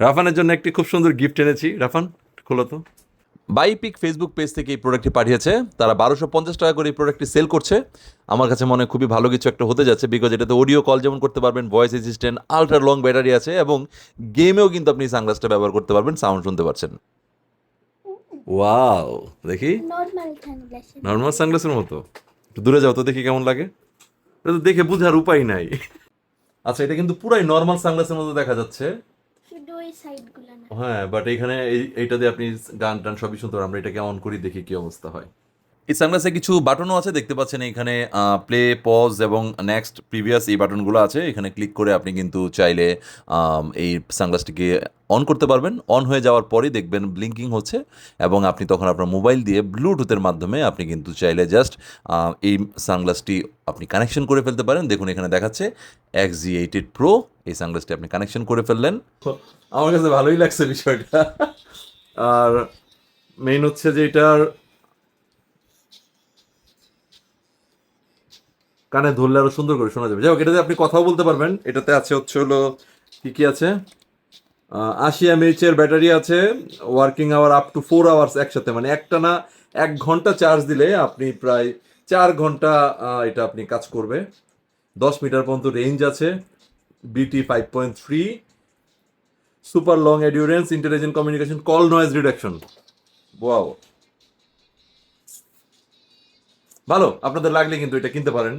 রাফানের জন্য একটি খুব সুন্দর গিফট এনেছি। রাফান খোলো তো। বাইপিক ফেসবুক পেজ থেকে এই প্রোডাক্টটি পাঠিয়েছে। তারা বারোশো পঞ্চাশ টাকা করে এই প্রোডাক্টটি সেল করছে। আমার কাছে মনে হয় খুবই ভালো কিছু একটা হতে যাচ্ছে বিকজ এটাতে অডিও কল যেমন করতে পারবেন voice assistant ultra long battery আছে এবং গেমেও কিন্তু আপনি সানগ্লাসটা ব্যবহার করতে পারবেন সাউন্ড শুনতে পারছেন ওয়াও দেখি। নর্মাল সানগ্লাসের মতো। একটু দূরে যাও তো দেখি কেমন লাগে। এটা তো দেখে বোঝার উপায় নাই। আচ্ছা এটা কিন্তু পুরাই নর্মাল সানগ্লাসের মতো দেখা যাচ্ছে। হ্যাঁ বাট এইখানে এই, এইটা দিয়ে আপনি গান টান সবই শুনতে পারেন। আমরা এটাকে অন করি, দেখি কি অবস্থা হয়। এই সানগ্লাসে কিছু বাটনও আছে, দেখতে পাচ্ছেন এখানে প্লে পজ এবং নেক্সট প্রিভিয়াস এই বাটনগুলো আছে। এখানে ক্লিক করে আপনি কিন্তু চাইলে এই সানগ্লাসটিকে অন করতে পারবেন। অন হয়ে যাওয়ার পরেই দেখবেন ব্লিঙ্কিং হচ্ছে এবং আপনি তখন আপনার মোবাইল দিয়ে ব্লুটুথের মাধ্যমে আপনি কিন্তু চাইলে জাস্ট এই সানগ্লাসটি আপনি কানেকশন করে ফেলতে পারেন। দেখুন এখানে দেখাচ্ছে এক্স জি এইটেড প্রো এই সানগ্লাসটি আপনি কানেকশন করে ফেললেন। আমার কাছে ভালোই লাগছে বিষয়টা। আর মেইন হচ্ছে যে এটার কানে ধরলে আরও সুন্দর করে শোনা যাবে। যাই হোক, এটাতে আপনি কথাও বলতে পারবেন। এটাতে আছে হচ্ছে হলো, কি কি আছে? আশি এমএইচ এর ব্যাটারি আছে working hour up to four hours একসাথে। মানে একটা না, এক ঘণ্টা চার্জ দিলে আপনি প্রায় চার ঘণ্টা এটা আপনি কাজ করবে। দশ মিটার পর্যন্ত রেঞ্জ আছে BT five point three super long endurance intelligent communication call noise reduction wow ভালো, আপনাদের লাগলে কিন্তু এটা কিনতে পারেন।